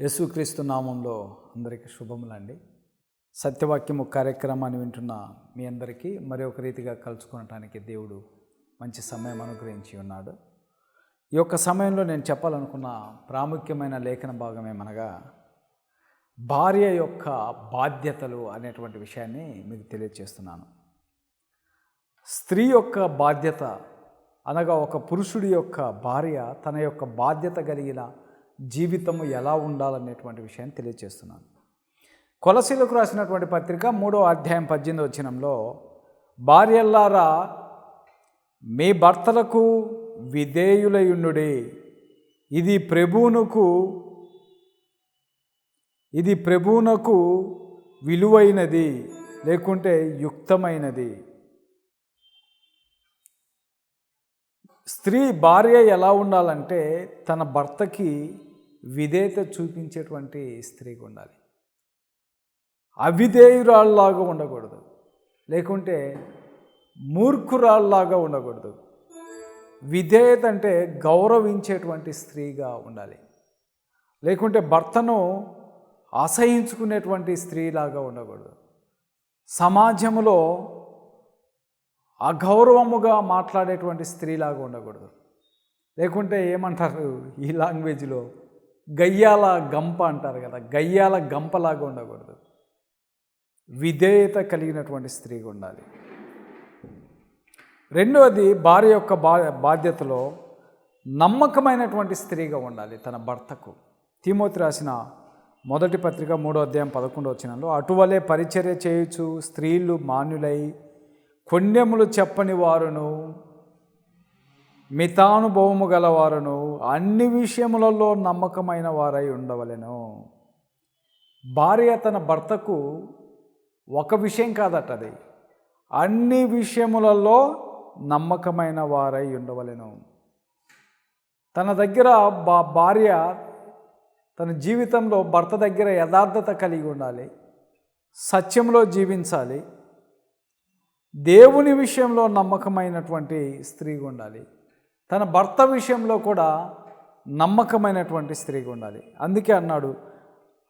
యేసుక్రీస్తు నామంలో అందరికీ శుభములండి. సత్యవాక్యము కార్యక్రమాన్ని వింటున్న మీ అందరికీ మరి ఒక రీతిగా కలుసుకొనటానికి దేవుడు మంచి సమయం అనుగ్రహించి ఉన్నాడు. ఈ యొక్క సమయంలో నేను చెప్పాలనుకున్న ప్రాముఖ్యమైన లేఖన భాగం ఏమనగా భార్య యొక్క బాధ్యతలు అనేటువంటి విషయాన్ని మీకు తెలియజేస్తున్నాను స్త్రీ యొక్క బాధ్యత అనగా ఒక పురుషుడి యొక్క భార్య తన యొక్క బాధ్యత కలిగిన జీవితము ఎలా ఉండాలనేటువంటి విషయాన్ని తెలియజేస్తున్నాను కొలసీలకు రాసినటువంటి పత్రిక మూడో అధ్యాయం పద్దెనిమిది వచ్చినంలో భార్యల్లారా మీ భర్తలకు విధేయులయుండుడి. ఇది ప్రభువునకు ఇది ప్రభువునకు విలువైనది లేకుంటే యుక్తమైనది. స్త్రీ భార్య ఎలా ఉండాలంటే తన భర్తకి విధేయత చూపించేటువంటి స్త్రీగా ఉండాలి. అవిధేయురాళ్ళలాగా ఉండకూడదు. లేకుంటే మూర్ఖురాళ్ళలాగా ఉండకూడదు. విధేయత అంటే గౌరవించేటువంటి స్త్రీగా ఉండాలి. లేకుంటే భర్తను అసహించుకునేటువంటి స్త్రీలాగా ఉండకూడదు. సమాజంలో అగౌరవముగా మాట్లాడేటువంటి స్త్రీలాగా ఉండకూడదు. లేకుంటే ఏమంటారు ఈ లాంగ్వేజ్లో? గయ్యాల గంప అంటారు కదా గయ్యాల గంపలాగా ఉండకూడదు. విధేయత కలిగినటువంటి స్త్రీగా ఉండాలి. రెండవది భార్య యొక్క బా బాధ్యతలో నమ్మకమైనటువంటి స్త్రీగా ఉండాలి తన భర్తకు. తిమోతి రాసిన మొదటి పత్రిక మూడో అధ్యాయం పదకొండు వచ్చినంలో అటువలే పరిచర్య చేయొచ్చు స్త్రీలు మాన్యులై కొన్యములు చెప్పని వారును మితానుభవము గలవారును అన్ని విషయములలో నమ్మకమైన వారై ఉండవలెను. భార్య తన భర్తకు ఒక విషయం కాదట అది. అన్ని విషయములలో నమ్మకమైన వారై ఉండవలెను. తన దగ్గర బా భార్య తన జీవితంలో భర్త దగ్గర యథార్థత కలిగి ఉండాలి. సత్యంలో జీవించాలి. దేవుని విషయంలో నమ్మకమైనటువంటి స్త్రీగా ఉండాలి తన భర్త విషయంలో కూడా నమ్మకమైనటువంటి స్త్రీగా ఉండాలి. అందుకే అన్నాడు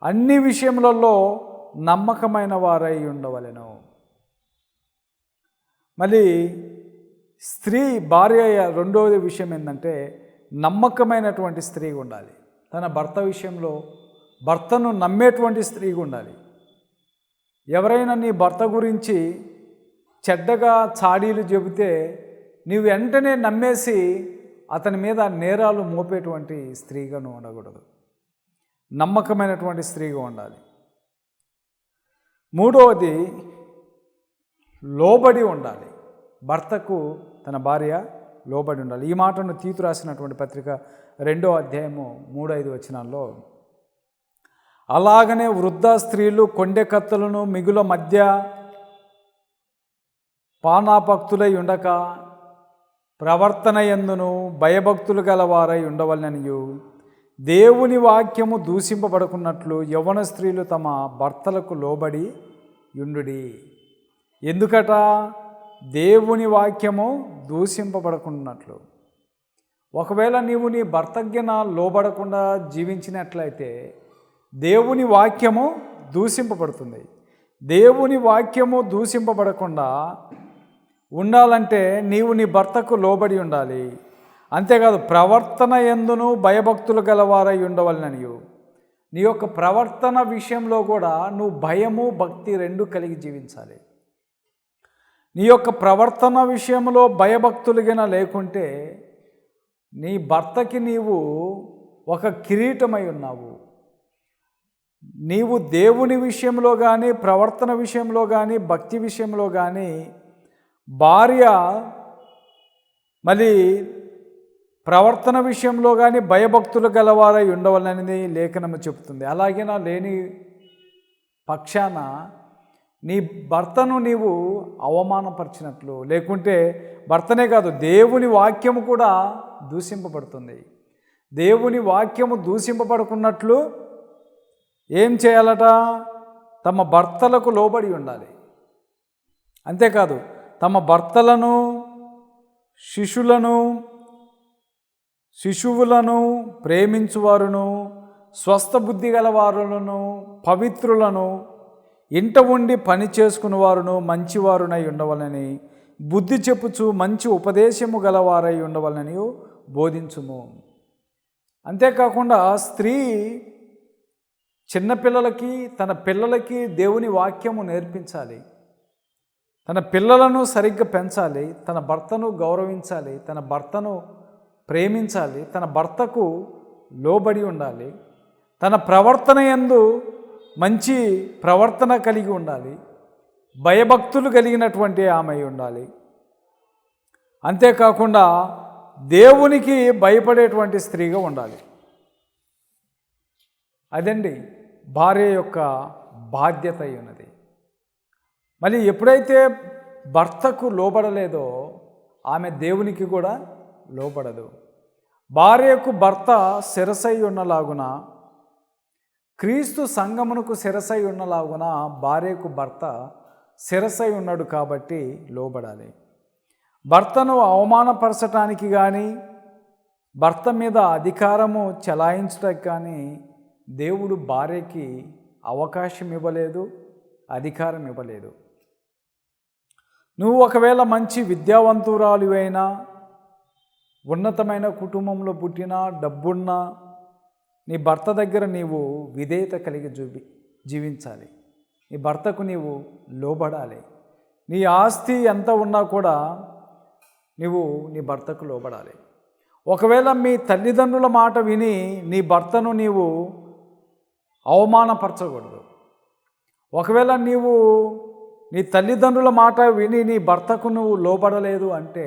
అన్ని విషయములలో నమ్మకమైన వారై ఉండవలెను. మళ్ళీ స్త్రీ భార్య రెండవది విషయం ఏంటంటే నమ్మకమైనటువంటి స్త్రీగా ఉండాలి. తన భర్త విషయంలో భర్తను నమ్మేటువంటి స్త్రీగా ఉండాలి. ఎవరైనా నీ భర్త గురించి చెడ్డగా చాడీలు చెబితే నీవు వెంటనే నమ్మేసి అతని మీద నేరాలు మోపేటువంటి స్త్రీగా నువ్వు ఉండకూడదు. నమ్మకమైనటువంటి స్త్రీగా ఉండాలి. మూడవది లోబడి ఉండాలి. భర్తకు తన భార్య లోబడి ఉండాలి. ఈ మాటను తీతు రాసినటువంటి పత్రిక రెండో అధ్యాయము మూడు ఐదు వచనాల్లో అలాగనే వృద్ధ స్త్రీలు కొండె కత్తలను మిగుల మధ్య పానాపక్తులై ఉండక ప్రవర్తన ఎందును భయభక్తులు గలవారై ఉండవలననియు దేవుని వాక్యము దూషింపబడుకున్నట్లు యవన స్త్రీలు తమ భర్తలకు లోబడి యుండుడి. ఎందుకట? దేవుని వాక్యము దూషింపబడుకున్నట్లు. ఒకవేళ నీవు నీ భర్తజ్ఞన లోబడకుండా జీవించినట్లయితే దేవుని వాక్యము దూషింపబడుతుంది. దేవుని వాక్యము దూషింపబడకుండా ఉండాలంటే నీవు నీ భర్తకు లోబడి ఉండాలి. అంతేకాదు ప్రవర్తన ఎందును భయభక్తులు గలవారై ఉండవలననియు. నీ యొక్క ప్రవర్తన విషయంలో కూడా నువ్వు భయము భక్తి రెండు కలిగి జీవించాలి. నీ యొక్క ప్రవర్తన విషయంలో భయభక్తులుగిన లేకుంటే నీ భర్తకి నీవు ఒక కిరీటమై ఉన్నావు. నీవు దేవుని విషయంలో కానీ ప్రవర్తన విషయంలో కానీ భక్తి విషయంలో కానీ భార్య మళ్ళీ ప్రవర్తన విషయంలో కానీ భయభక్తులు గలవారై ఉండవాలనేది లేఖనము అలాగే నా లేని పక్షాన నీ భర్తను నీవు అవమానపరిచినట్లు లేకుంటే భర్తనే కాదు దేవుని వాక్యము కూడా దూషింపబడుతుంది. దేవుని వాక్యము దూషింపబడుకున్నట్లు ఏం చేయాలట? తమ భర్తలకు లోబడి ఉండాలి. అంతేకాదు తమ భర్తలను శిష్యులను శిశువులను ప్రేమించువారును స్వస్థ బుద్ధి గలవారులను పవిత్రులను ఇంట ఉండి పని చేసుకునివారును మంచివారునై ఉండవలని బుద్ధి చెప్పుచు మంచి ఉపదేశము గలవారై ఉండవలని బోధించుము. అంతేకాకుండా స్త్రీ చిన్నపిల్లలకి తన పిల్లలకి దేవుని వాక్యము నేర్పించాలి. తన పిల్లలను సరిగ్గా పెంచాలి తన భర్తను గౌరవించాలి తన భర్తను ప్రేమించాలి తన భర్తకు లోబడి ఉండాలి తన ప్రవర్తన ఎందు మంచి ప్రవర్తన కలిగి ఉండాలి భయభక్తులు కలిగినటువంటి ఆమె ఉండాలి. అంతేకాకుండా దేవునికి భయపడేటువంటి స్త్రీగా ఉండాలి. అదండి భార్య యొక్క బాధ్యత అయి ఉన్నది మళ్ళీ ఎప్పుడైతే భర్తకు లోబడలేదో ఆమె దేవునికి కూడా లోబడదు. భార్యకు భర్త శిరసై ఉన్నలాగున క్రీస్తు సంగమునకు శిరసై ఉన్నలాగున భార్యకు భర్త శిరసై ఉన్నాడు కాబట్టి లోబడాలి. భర్తను అవమానపరచటానికి కానీ భర్త మీద అధికారము చెలాయించడానికి కానీ దేవుడు భార్యకి అవకాశం ఇవ్వలేదు అధికారం ఇవ్వలేదు. నువ్వు ఒకవేళ మంచి విద్యావంతురాలు అయినా ఉన్నతమైన కుటుంబంలో పుట్టినా డబ్బున్నా నీ భర్త దగ్గర నీవు విధేయత కలిగి చూపి జీవించాలి. నీ భర్తకు నీవు లోబడాలి. నీ ఆస్తి ఎంత ఉన్నా కూడా నీవు నీ భర్తకు లోబడాలి. ఒకవేళ మీ తల్లిదండ్రుల మాట విని నీ భర్తను నీవు అవమానపరచకూడదు. ఒకవేళ నీవు నీ తల్లిదండ్రుల మాట విని నీ భర్తకు నువ్వు లోబడలేదు అంటే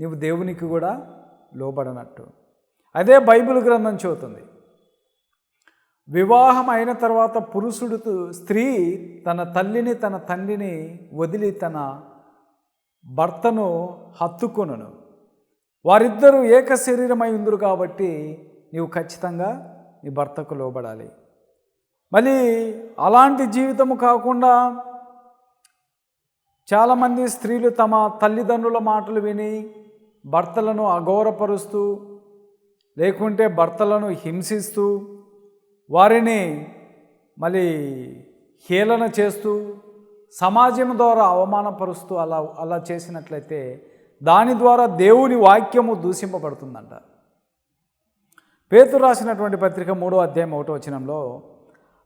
నీవు దేవునికి కూడా లోబడనట్టు. అదే బైబిల్ గ్రంథం చెబుతుంది. వివాహం అయిన తర్వాత పురుషుడు స్త్రీ తన తల్లిని తన తండ్రిని వదిలి తన భర్తను హత్తుకొనును. వారిద్దరూ ఏక శరీరమై ఉందరు కాబట్టి నీవు ఖచ్చితంగా నీ భర్తకు లోబడాలి. మళ్ళీ అలాంటి జీవితము కాకుండా చాలామంది స్త్రీలు తమ తల్లిదండ్రుల మాటలు విని భర్తలను అగౌరపరుస్తూ లేకుంటే భర్తలను హింసిస్తూ వారిని మళ్ళీ హేళన చేస్తూ సమాజం ద్వారా అవమానపరుస్తూ అలా అలా చేసినట్లయితే దాని ద్వారా దేవుని వాక్యము దూషింపబడుతుందంట. పేతు రాసినటువంటి పత్రిక మూడో అధ్యాయం ఒకటో వచనంలో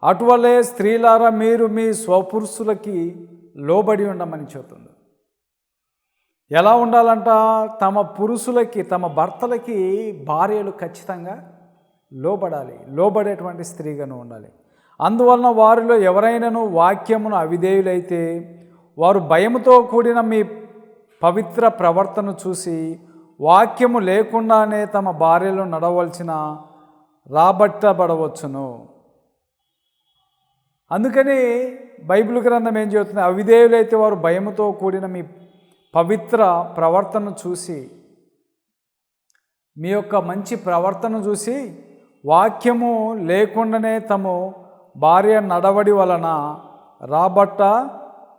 అటువలే స్త్రీలారా మీరు మీ స్వపురుషులకి లోబడి ఉండమని చెబుతుంది. ఎలా ఉండాలంట? తమ పురుషులకి తమ భర్తలకి భార్యలు ఖచ్చితంగా లోబడాలి. లోబడేటువంటి స్త్రీగాను ఉండాలి. అందువలన వారిలో ఎవరైనాను వాక్యమును అవిధేయులైతే వారు భయముతో కూడిన మీ పవిత్ర ప్రవర్తన చూసి వాక్యము లేకుండానే తమ భార్యలు నడవలసిన రాబట్టబడవచ్చును. అందుకని బైబిల్ గ్రంథం ఏం చెబుతుంది? అవిధేయులైతే వారు భయముతో కూడిన మీ పవిత్ర ప్రవర్తన చూసి మీ యొక్క మంచి ప్రవర్తన చూసి వాక్యము లేకుండానే తము భార్య నడవడి వలన రాబట్ట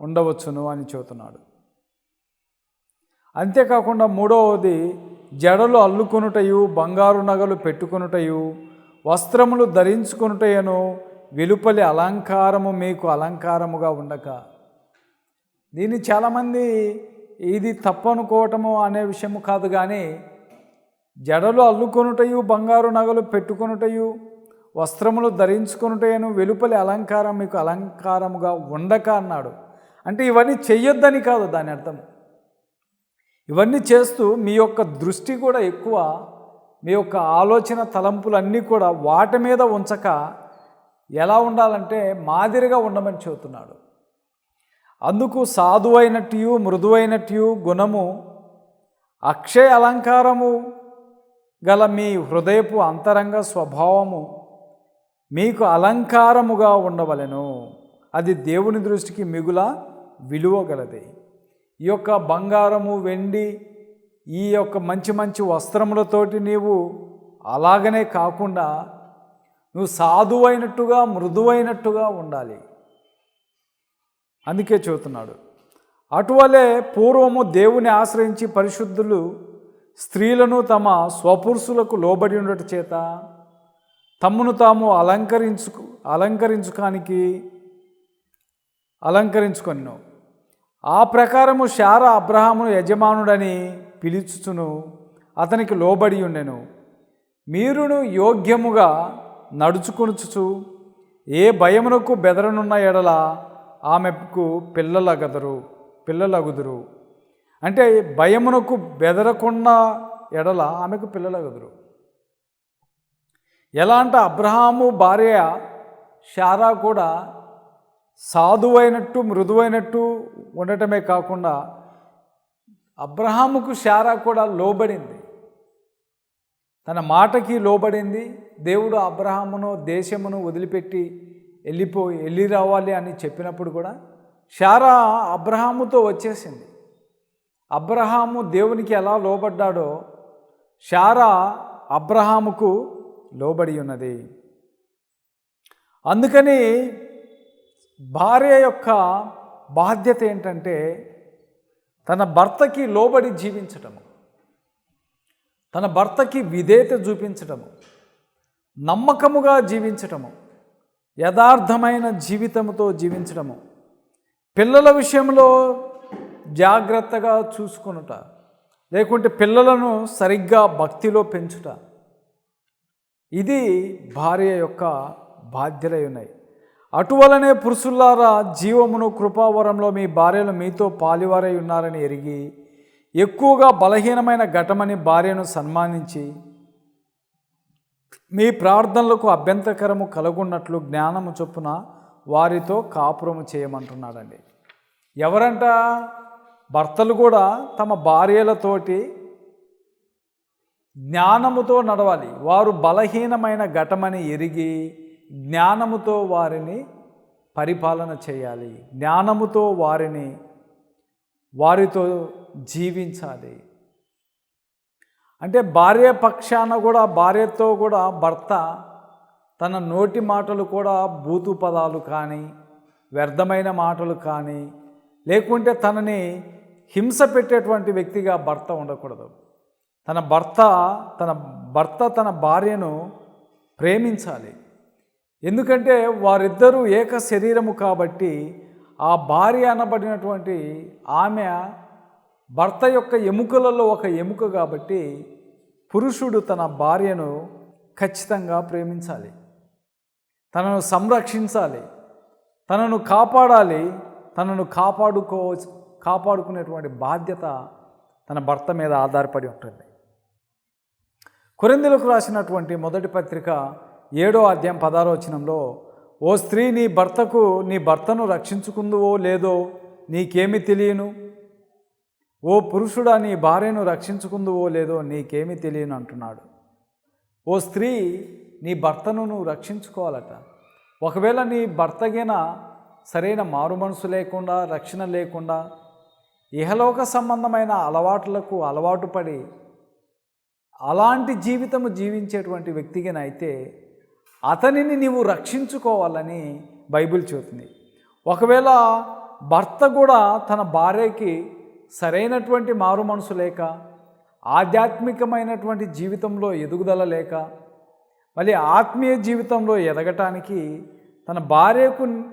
ఉండవచ్చును అని చెబుతున్నాడు. అంతేకాకుండా మూడవది జడలు అల్లుకొనుటయు బంగారు నగలు పెట్టుకొనుటయు వస్త్రములు ధరించుకొనుటయను వెలుపలి అలంకారము మీకు అలంకారముగా ఉండక. దీన్ని చాలామంది ఇది తప్పనుకోవటము అనే విషయము కాదు కానీ జడలు అల్లుకొనుటయు బంగారు నగలు పెట్టుకొనుటయు వస్త్రములు ధరించుకొనుటయను వెలుపలి అలంకారం మీకు అలంకారముగా ఉండక అన్నాడు. అంటే ఇవన్నీ చెయ్యొద్దని కాదు దాని అర్థం. ఇవన్నీ చేస్తూ మీ యొక్క దృష్టి కూడా ఎక్కువ మీ యొక్క ఆలోచన తలంపులన్నీ కూడా వాటి మీద ఉంచక ఎలా ఉండాలంటే మాదిరిగా ఉండమని చెబుతున్నాడు. అందుకు సాధువైనట్టు మృదువైనట్టు గుణము అక్షయ అలంకారము గల మీ హృదయపు అంతరంగ స్వభావము మీకు అలంకారముగా ఉండవలెను. అది దేవుని దృష్టికి మిగుల విలువగలది. ఈ యొక్క బంగారము వెండి ఈ యొక్క మంచి మంచి వస్త్రములతోటి నీవు అలాగనే కాకుండా నువ్వు సాధువైనట్టుగా మృదువైనట్టుగా ఉండాలి. అందుకే చెబుతున్నాడు. అటువలే పూర్వము దేవుని ఆశ్రయించి పరిశుద్ధులు స్త్రీలను తమ స్వపురుషులకు లోబడి ఉండట చేత తమ్మును తాము అలంకరించుకు అలంకరించుకానికి అలంకరించుకొను ఆ ప్రకారము శార అబ్రహామును యజమానుడని పిలుచుచును అతనికి లోబడి ఉండెను మీరును యోగ్యముగా నడుచుకొనుచుచు ఏ భయమునకు బెదరనున్న ఎడల ఆమెకు పిల్లలగదరు పిల్లలగుదురు. అంటే భయమునకు బెదరకున్న ఎడల ఆమెకు పిల్లలగదురు. ఎలా అంటే అబ్రహాము భార్య శారా కూడా సాధువైనట్టు మృదువైనట్టు ఉండటమే కాకుండా అబ్రహాముకు శారా కూడా లోబడింది. తన మాటకి లోబడింది. దేవుడు అబ్రహామును దేశమును వదిలిపెట్టి వెళ్ళిపోయి వెళ్ళి రావాలి అని చెప్పినప్పుడు కూడా శారా అబ్రహాముతో వచ్చేసింది. అబ్రహాము దేవునికి ఎలా లోబడ్డాడో శారా అబ్రహాముకు లోబడి ఉన్నది. అందుకని భార్య యొక్క బాధ్యత ఏంటంటే తన భర్తకి లోబడి జీవించటము. తన భర్తకి విధేయత చూపించటము నమ్మకముగా జీవించటము యథార్థమైన జీవితముతో జీవించడము పిల్లల విషయంలో జాగ్రత్తగా చూసుకొనుట లేకుంటే పిల్లలను సరిగ్గా భక్తిలో పెంచుట ఇది భార్య యొక్క బాధ్యతలై ఉన్నాయి అటువలనే పురుషుల్లారా జీవమును కృపావరంలో మీ భార్యలు మీతో పాలివారై ఉన్నారని ఎరిగి ఎక్కువగా బలహీనమైన ఘటమని భార్యను సన్మానించి మీ ప్రార్థనలకు అభ్యంతరకరము కలుగున్నట్లు జ్ఞానము చొప్పున వారితో కాపురము చేయమంటున్నాడండి. ఎవరంట? భర్తలు కూడా తమ భార్యలతోటి జ్ఞానముతో నడవాలి. వారు బలహీనమైన ఘటమని ఎరిగి జ్ఞానముతో వారిని పరిపాలన చేయాలి. జ్ఞానముతో వారిని వారితో జీవించాలి. అంటే భార్య పక్షాన కూడా భార్యతో కూడా భర్త తన నోటి మాటలు కూడా బూతు పదాలు కానీ వ్యర్థమైన మాటలు కానీ లేకుంటే తనని హింస పెట్టేటువంటి వ్యక్తిగా భర్త ఉండకూడదు. తన భర్త తన భర్త తన భార్యను ప్రేమించాలి. ఎందుకంటే వారిద్దరూ ఏక శరీరము కాబట్టి ఆ భార్య అనబడినటువంటి ఆమె భర్త యొక్క ఎముకలలో ఒక ఎముక కాబట్టి పురుషుడు తన భార్యను ఖచ్చితంగా ప్రేమించాలి. తనను సంరక్షించాలి. తనను కాపాడాలి. తనను కాపాడుకో కాపాడుకునేటువంటి బాధ్యత తన భర్త మీద ఆధారపడి ఉంటుంది. కొరిందులకు రాసినటువంటి మొదటి పత్రిక ఏడో అధ్యాయం పదారో వచనంలో ఓ స్త్రీ నీ భర్తకు నీ భర్తను రక్షించుకుందువో లేదో నీకేమి తెలియను? ఓ పురుషుడా నీ భార్యను రక్షించుకుందువో లేదో నీకేమి తెలియను అంటున్నాడు. ఓ స్త్రీ నీ భర్తను నువ్వు రక్షించుకోవాలట. ఒకవేళ నీ భర్తగిన సరైన మారు మనసు లేకుండా రక్షణ లేకుండా ఇహలోక సంబంధమైన అలవాట్లకు అలవాటు పడి అలాంటి జీవితము జీవించేటువంటి వ్యక్తిగానైతే అతనిని నీవు రక్షించుకోవాలని బైబిల్ చెబుతుంది. ఒకవేళ భర్త కూడా తన భార్యకి సరైనటువంటి మారు మనసు లేక ఆధ్యాత్మికమైనటువంటి జీవితంలో ఎదుగుదల లేక మళ్ళీ ఆత్మీయ జీవితంలో ఎదగటానికి తన భార్యకు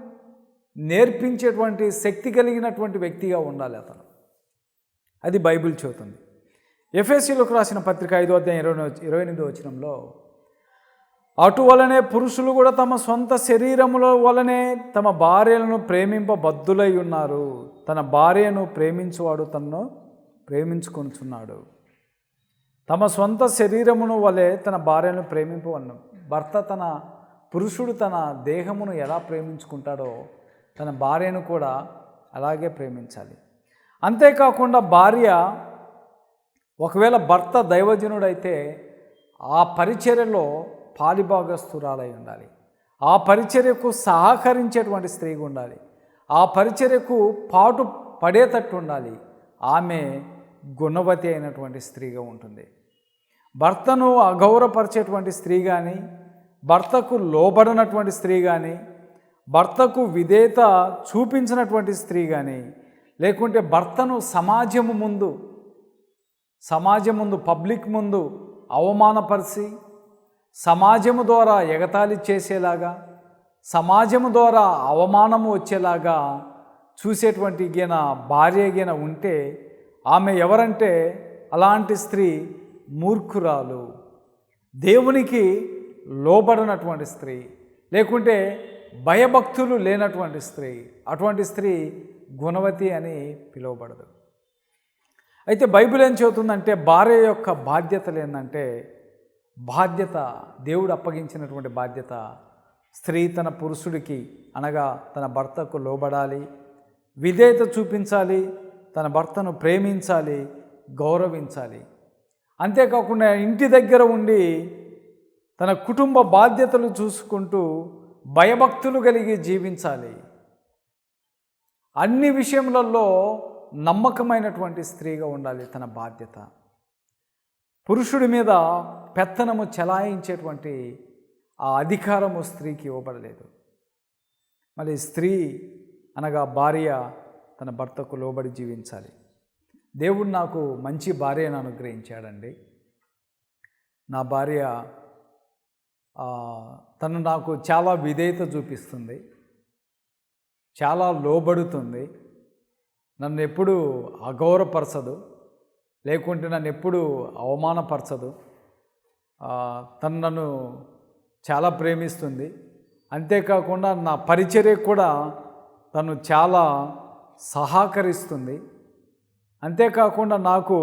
నేర్పించేటువంటి శక్తి కలిగినటువంటి వ్యక్తిగా ఉండాలి అతను. అది బైబిల్ చెబుతుంది. ఎఫ్ఎస్సీలోకి రాసిన పత్రిక ఐదో అధ్యాయం ఇరవై ఇరవై ఎనిమిదో వచనంలో అటువలనే పురుషులు కూడా తమ సొంత శరీరముల వలనే తమ భార్యలను ప్రేమింపబద్ధులై ఉన్నారు. తన భార్యను ప్రేమించువాడు తనను ప్రేమించుకొనుచున్నాడు. తమ సొంత శరీరమును వలె తన భార్యను ప్రేమింపవన్ను భర్త తన పురుషుడు తన దేహమును ఎలా ప్రేమించుకుంటాడో తన భార్యను కూడా అలాగే ప్రేమించాలి. అంతేకాకుండా భార్య ఒకవేళ భర్త దైవజనుడైతే ఆ పరిచర్యలో పాలిభాగస్థురాలై ఉండాలి. ఆ పరిచర్యకు సహకరించేటువంటి స్త్రీగా ఉండాలి ఆ పరిచర్యకు పాటు పడేటట్టు ఉండాలి. ఆమె గుణవతి అయినటువంటి స్త్రీగా ఉంటుంది. భర్తను అగౌరవపరిచేటువంటి స్త్రీ కానీ భర్తకు లోబడినటువంటి స్త్రీ కానీ భర్తకు విధేయత చూపించినటువంటి స్త్రీ కానీ లేకుంటే భర్తను సమాజము ముందు సమాజం ముందు పబ్లిక్ ముందు అవమానపరిచి సమాజము ద్వారా ఎగతాళి చేసేలాగా సమాజము ద్వారా అవమానము వచ్చేలాగా చూసేటువంటి గీన భార్య గీన ఉంటే ఆమె ఎవరంటే అలాంటి స్త్రీ మూర్ఖురాలు. దేవునికి లోబడినటువంటి స్త్రీ లేకుంటే భయభక్తులు లేనటువంటి స్త్రీ. అటువంటి స్త్రీ గుణవతి అని పిలువబడదు. అయితే బైబిల్ ఏం చెబుతుందంటే భార్య యొక్క బాధ్యతలు ఏంటంటే బాధ్యత దేవుడు అప్పగించినటువంటి బాధ్యత స్త్రీ తన పురుషుడికి అనగా తన భర్తకు లోబడాలి విధేయత చూపించాలి తన భర్తను ప్రేమించాలి గౌరవించాలి. అంతేకాకుండా ఇంటి దగ్గర ఉండి తన కుటుంబ బాధ్యతలు చూసుకుంటూ భయభక్తులు కలిగి జీవించాలి. అన్ని విషయములలో నమ్మకమైనటువంటి స్త్రీగా ఉండాలి తన బాధ్యత. పురుషుడి మీద పెత్తనము చెలాయించేటువంటి ఆ అధికారము స్త్రీకి ఇవ్వబడలేదు. మరి స్త్రీ అనగా భార్య తన భర్తకు లోబడి జీవించాలి. దేవుడు నాకు మంచి భార్యను అనుగ్రహించాడండి. నా భార్య తను నాకు చాలా విధేయత చూపిస్తుంది. చాలా లోబడుతుంది. నన్ను ఎప్పుడు అగౌరవపరచదు. లేకుంటే నన్ను ఎప్పుడు అవమానపరచదు. తను నన్ను చాలా ప్రేమిస్తుంది. అంతేకాకుండా నా పరిచర్య కూడా తను చాలా సహకరిస్తుంది. అంతేకాకుండా నాకు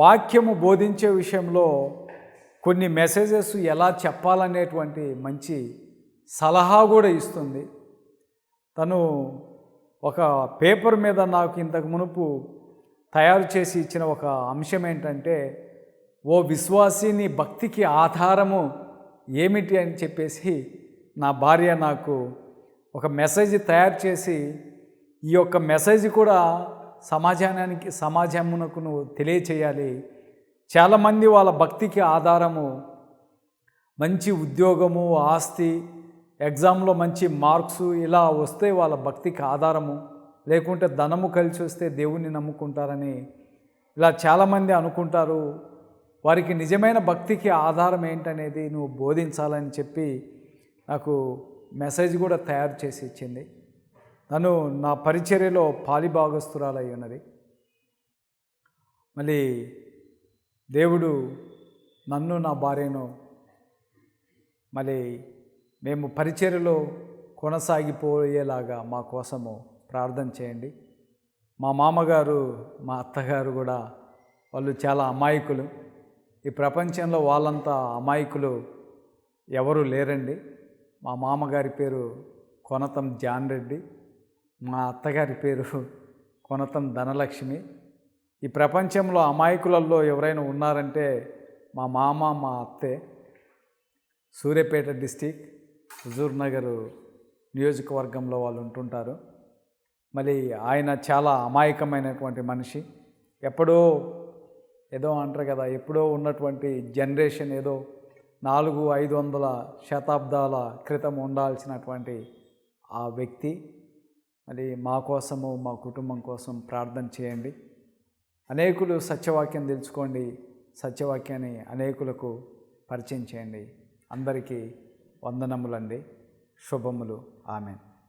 వాక్యము బోధించే విషయంలో కొన్ని మెసేజెస్ ఎలా చెప్పాలనేటువంటి మంచి సలహా కూడా ఇస్తుంది. తను ఒక పేపర్ మీద నాకు ఇంతకు మునుపు తయారు చేసి ఇచ్చిన ఒక అంశం ఏంటంటే ఓ విశ్వాసి నీ భక్తికి ఆధారము ఏమిటి అని చెప్పేసి నా భార్య నాకు ఒక మెసేజ్ తయారు చేసి ఈ యొక్క మెసేజ్ కూడా సమాజానికి సమాజమునకు నువ్వు తెలియచేయాలి. చాలామంది వాళ్ళ భక్తికి ఆధారము మంచి ఉద్యోగము ఆస్తి ఎగ్జామ్లో మంచి మార్క్స్ ఇలా వస్తే వాళ్ళ భక్తికి ఆధారము. లేకుంటే ధనము కలిసి వస్తే దేవుణ్ణి నమ్ముకుంటారని ఇలా చాలామంది అనుకుంటారు. వారికి నిజమైన భక్తికి ఆధారం ఏంటనేది నువ్వు బోధించాలని చెప్పి నాకు మెసేజ్ కూడా తయారు చేసి ఇచ్చింది. తను నా పరిచర్యలో పాలిభాగస్తురాలై ఉన్నది. మళ్ళీ దేవుడు నన్ను నా భార్యను మళ్ళీ మేము పరిచర్యలో కొనసాగిపోయేలాగా మా కోసము ప్రార్థన చేయండి. మా మామగారు మా అత్తగారు కూడా వాళ్ళు చాలా అమాయకులు. ఈ ప్రపంచంలో వాళ్ళంతా అమాయకులు ఎవరు లేరండి. మా మామగారి పేరు కొనతం జాన్ రెడ్డి మా అత్తగారి పేరు కొనతం ధనలక్ష్మి. ఈ ప్రపంచంలో అమాయకులలో ఎవరైనా ఉన్నారంటే మా మామ మా అత్తే. సూర్యాపేట డిస్టిక్ హుజూర్ నగర్ నియోజకవర్గంలో వాళ్ళు ఉంటుంటారు. మళ్ళీ ఆయన చాలా అమాయకమైనటువంటి మనిషి. ఎప్పుడూ ఏదో అంటారు కదా ఎప్పుడో ఉన్నటువంటి జనరేషన్ ఏదో నాలుగు ఐదు వందల శతాబ్దాల క్రితం ఉండాల్సినటువంటి ఆ వ్యక్తి. మరి మా కోసము మా కుటుంబం కోసం ప్రార్థన చేయండి. అనేకులు సత్యవాక్యం తెలుసుకోండి సత్యవాక్యాన్ని అనేకులకు పరిచయం చేయండి. అందరికీ వందనములండి. శుభములు. ఆమెను.